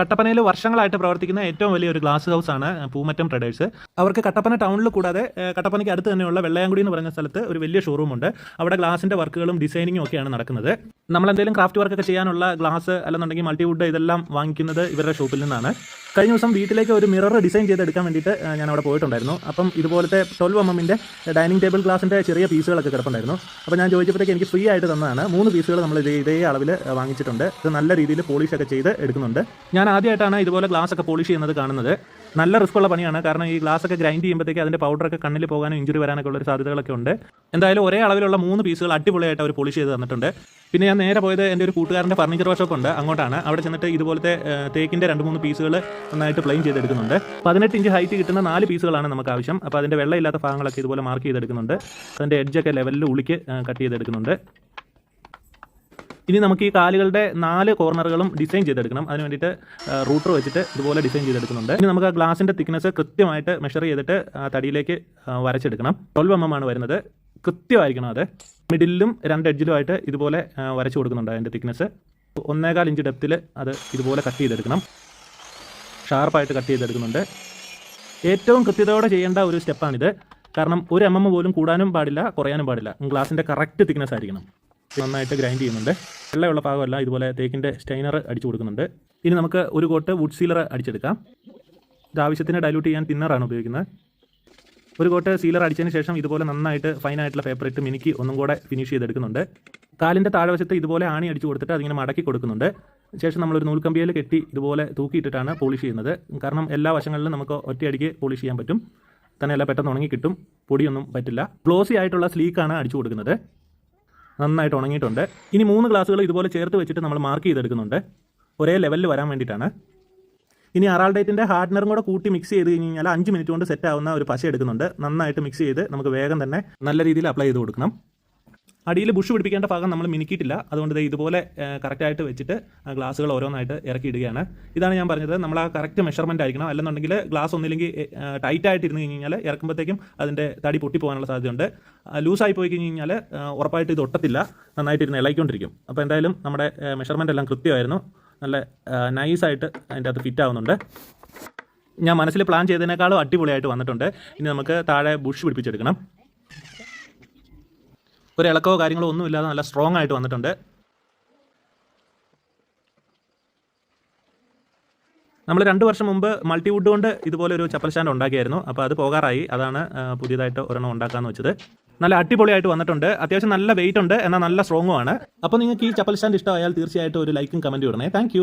കട്ടപ്പനയിൽ വർഷങ്ങളായിട്ട് പ്രവർത്തിക്കുന്ന ഏറ്റവും വലിയ ഒരു ഗ്ലാസ് ഹൗസ് ആണ് പൂമറ്റം ട്രേഡേഴ്സ് അവർക്ക് കട്ടപ്പന ടൗണിൽ കൂടാതെ കട്ടപ്പനയ്ക്ക് അടുത്ത് തന്നെയുള്ള വെള്ളയാങ്കുടി എന്ന് പറയുന്ന സ്ഥലത്ത് ഒരു വലിയ ഷോറൂം ഉണ്ട്. അവിടെ ഗ്ലാസിന്റെ വർക്കുകളും ഡിസൈനിങ്ങും ഒക്കെയാണ് നടക്കുന്നത്. നമ്മൾ എന്തെങ്കിലും ക്രാഫ്റ്റ് വർക്കൊക്കെ ചെയ്യാനുള്ള ഗ്ലാസ് അല്ലെന്നുണ്ടെങ്കിൽ മൾട്ടിവുഡ് ഇതെല്ലാം വാങ്ങിക്കുന്നത് ഇവരുടെ ഷോപ്പിൽ നിന്നാണ്. കഴിഞ്ഞ ദിവസം വീട്ടിലേക്ക് ഒരു മിറർ ഡിസൈൻ ചെയ്തെടുക്കാൻ വേണ്ടിയിട്ട് ഞാൻ അവിടെ പോയിട്ടുണ്ടായിരുന്നു. അപ്പം ഇതുപോലത്തെ ട്വൽവ് എം എമ്മിന്റെ ഡൈനിങ് ടേബിൾ ഗ്ലാസിന്റെ ചെറിയ പീസുകളൊക്കെ കിടപ്പുണ്ടായിരുന്നു. അപ്പോൾ ഞാൻ ചോദിച്ചപ്പോഴത്തേക്ക് എനിക്ക് ഫ്രീ ആയിട്ട് തന്നതാണ്. മൂന്ന് പീസുകൾ നമ്മൾ ഇതേ ഇതേ അളവിൽ വാങ്ങിച്ചിട്ടുണ്ട്. ഇത് നല്ല രീതിയിൽ പോളിഷ് ഒക്കെ ചെയ്ത് എടുക്കുന്നുണ്ട്. ഞാൻ ആദ്യമായിട്ടാണ് ഇതുപോലെ ഗ്ലാസ് ഒക്കെ പോളിഷ് ചെയ്യുന്നത് കാണുന്നത്. നല്ല റിസ്ക് ഉള്ള പണിയാണ്. കാരണം ഈ ഗ്ലാസ് ഒക്കെ ഗ്രൈൻഡ് ചെയ്യുമ്പോഴത്തേക്ക് അതിന്റെ പൗഡറൊക്കെ കണ്ണിൽ പോകാനും ഇഞ്ചുറി വരാനൊക്കെ ഉള്ള ഒരു സാധ്യതകളൊക്കെ ഉണ്ട്. എന്തായാലും ഒരേ അളവിലുള്ള മൂന്ന് പീസുകൾ അടിപൊളിയായിട്ട് അവർ പോളിഷ് ചെയ്ത് തന്നിട്ടുണ്ട്. പിന്നെ ഞാൻ നേരെ പോയത് എന്റെ ഒരു കൂട്ടുകാരന്റെ ഫർണിച്ചർ വർഷോപ്പ് ഉണ്ട്. അങ്ങോട്ടാണ്. അവിടെ ചെന്നിട്ട് ഇതുപോലത്തെ തേക്കിന്റെ രണ്ട് മൂന്ന് പീസുകൾ നന്നായിട്ട് പ്ലെയിൻ ചെയ്തെടുക്കുന്നുണ്ട്. പതിനെട്ട് ഇഞ്ച് ഹൈറ്റ് കിട്ടുന്ന നാല് പീസുകളാണ് നമുക്ക് ആവശ്യം. അപ്പോൾ അതിന്റെ വെള്ളമില്ലാത്ത ഭാഗങ്ങളൊക്കെ ഇതുപോലെ മാർക്ക് ചെയ്തെടുക്കുന്നുണ്ട്. അതിന്റെ എഡ്ജൊക്കെ ലെവലിൽ ഉളിക്ക് കട്ട് ചെയ്തെടുക്കുന്നുണ്ട്. ഇനി നമുക്ക് ഈ കാലുകളുടെ നാല് കോർണറുകളും ഡിസൈൻ ചെയ്തെടുക്കണം. അതിന് വേണ്ടിയിട്ട് റൂട്ടർ വെച്ചിട്ട് ഇതുപോലെ ഡിസൈൻ ചെയ്തെടുക്കുന്നുണ്ട്. ഇനി നമുക്ക് ആ ഗ്ലാസിന്റെ തിക്നെസ് കൃത്യമായിട്ട് മെഷർ ചെയ്തിട്ട് ആ തടിയിലേക്ക് വരച്ചെടുക്കണം. ട്വൽവ് എം എം ആണ് വരുന്നത്. കൃത്യമായിരിക്കണം അത്. മിഡിലും രണ്ട് എഡ്ജിലുമായിട്ട് ഇതുപോലെ വരച്ച് കൊടുക്കുന്നുണ്ട് അതിന്റെ തിക്നെസ് ഒന്നേകാൽ ഇഞ്ച് ഡെപ്തിൽ അത് ഇതുപോലെ കട്ട് ചെയ്തെടുക്കണം. ഷാർപ്പായിട്ട് കട്ട് ചെയ്തെടുക്കുന്നുണ്ട്. ഏറ്റവും കൃത്യതയോടെ ചെയ്യേണ്ട ഒരു സ്റ്റെപ്പാണിത് കാരണം ഒരു എം എം പോലും കൂടാനും പാടില്ല കുറയാനും പാടില്ല. ഗ്ലാസിന്റെ കറക്റ്റ് തിക്നെസ് ആയിരിക്കണം. നന്നായിട്ട് ഗ്രൈൻഡ് ചെയ്യുന്നുണ്ട്. വെള്ളമുള്ള ഭാഗമല്ല ഇതുപോലെ തേക്കിന്റെ സ്റ്റൈനർ അടിച്ചു കൊടുക്കുന്നുണ്ട്. ഇനി നമുക്ക് ഒരു കോട്ട് വുഡ് സീലർ അടിച്ചെടുക്കാം. ഇത് ആവശ്യത്തിന് ഡൈല്യൂട്ട് ചെയ്യാൻ തിന്നറാണ് ഉപയോഗിക്കുന്നത്. ഒരു കോട്ട് സീലർ അടിച്ചതിന് ശേഷം ഇതുപോലെ നന്നായിട്ട് ഫൈനായിട്ടുള്ള പേപ്പർ ഇട്ട് മിനുക്കി ഒന്നും കൂടെ ഫിനിഷ് ചെയ്തെടുക്കുന്നുണ്ട്. കാലിന്റെ താഴ്വശത്ത് ഇതുപോലെ ആണി അടിച്ചു കൊടുത്തിട്ട് അതിങ്ങനെ മടക്കി കൊടുക്കുന്നുണ്ട്. ശേഷം നമ്മളൊരു നൂൽക്കമ്പിയിൽ കെട്ടി ഇതുപോലെ തൂക്കിയിട്ടിട്ടാണ് പോളിഷ് ചെയ്യുന്നത്. കാരണം എല്ലാ വശങ്ങളിലും നമുക്ക് ഒറ്റയടിക്ക് പോളിഷ് ചെയ്യാൻ പറ്റും. തന്നെയല്ല പെട്ടെന്ന് ഉണങ്ങി കിട്ടും പൊടിയൊന്നും പറ്റില്ല. ഗ്ലോസി ആയിട്ടുള്ള സ്ലീക്കാണ് അടിച്ചു കൊടുക്കുന്നത്. നന്നായിട്ട് ഉണങ്ങിയിട്ടുണ്ട്. ഇനി മൂന്ന് ഗ്ലാസ്സുകൾ ഇതുപോലെ ചേർത്ത് വെച്ചിട്ട് നമ്മൾ മാർക്ക് ചെയ്തെടുക്കുന്നുണ്ട്. ഒരേ ലെവലിൽ വരാൻ വേണ്ടിയിട്ടാണ്. ഇനി അറാൾഡേറ്റിന്റെ ഹാർഡ്നറും കൂടെ കൂട്ടി മിക്സ് ചെയ്ത് കഴിഞ്ഞ് കഴിഞ്ഞാൽ അഞ്ച് മിനിറ്റ് കൊണ്ട് സെറ്റ് ആവുന്ന ഒരു പശ എടുക്കുന്നുണ്ട്. നന്നായിട്ട് മിക്സ് ചെയ്ത് നമുക്ക് വേഗം തന്നെ നല്ല രീതിയിൽ അപ്ലൈ ചെയ്ത് കൊടുക്കണം. അടിയിൽ ബുഷ് പിടിപ്പിക്കേണ്ട ഭാഗം നമ്മൾ മിനുക്കിയിട്ടില്ല. അതുകൊണ്ട് ഇതുപോലെ കറക്റ്റായിട്ട് വെച്ചിട്ട് ഗ്ലാസുകൾ ഓരോന്നായിട്ട് ഇറക്കിയിടുകയാണ്. ഇതാണ് ഞാൻ പറഞ്ഞത്. നമ്മൾ ആ കറക്റ്റ് മെഷർമെന്റ് ആയിരിക്കണം. അല്ലെന്നുണ്ടെങ്കിൽ ഗ്ലാസ് ഒന്നില്ലെങ്കിൽ ടൈറ്റായിട്ട് ഇരുന്ന് കഴിഞ്ഞാൽ ഇറക്കുമ്പോഴത്തേക്കും അതിന്റെ തടി പൊട്ടി പോകാനുള്ള സാധ്യതയുണ്ട് ലൂസായി പോയി കഴിഞ്ഞ് കഴിഞ്ഞാൽ ഉറപ്പായിട്ട് ഇത് ഒട്ടത്തില്ല. നന്നായിട്ട് ഇരുന്ന് ഇളകിക്കൊണ്ടിരിക്കും. അപ്പോൾ എന്തായാലും നമ്മുടെ മെഷർമെന്റ് എല്ലാം കൃത്യമായിരുന്നു. നല്ല നൈസായിട്ട് അതിന്റെ അകത്ത് ഫിറ്റ് ആവുന്നുണ്ട്. ഞാൻ മനസ്സിൽ പ്ലാൻ ചെയ്തതിനേക്കാളും അടിപൊളിയായിട്ട് വന്നിട്ടുണ്ട്. ഇനി നമുക്ക് താഴെ ബുഷ് പിടിപ്പിച്ചെടുക്കണം. ഒരു ഇളക്കോ കാര്യങ്ങളോ ഒന്നും ഇല്ലാതെ നല്ല സ്ട്രോങ് ആയിട്ട് വന്നിട്ടുണ്ട്. നമ്മൾ രണ്ട് വർഷം മുമ്പ് മൾട്ടിവുഡ് കൊണ്ട് ഇതുപോലെ ഒരു ചപ്പൽ സ്റ്റാൻഡ് ഉണ്ടാക്കിയായിരുന്നു. അപ്പോൾ അത് പോകാറായി. അതാണ് പുതിയതായിട്ട് ഒരെണ്ണം ഉണ്ടാക്കാന്ന് വെച്ചത്. നല്ല അടിപൊളിയായിട്ട് വന്നിട്ടുണ്ട്. അത്യാവശ്യം നല്ല വെയിറ്റ് ഉണ്ട് എന്നാൽ നല്ല സ്ട്രോങ്ങുമാണ് അപ്പോൾ നിങ്ങൾക്ക് ഈ ചപ്പൽ സ്റ്റാൻഡ് ഇഷ്ടമായാൽ തീർച്ചയായിട്ടും ഒരു ലൈക്കും കമന്റും ഇടണേ. താങ്ക്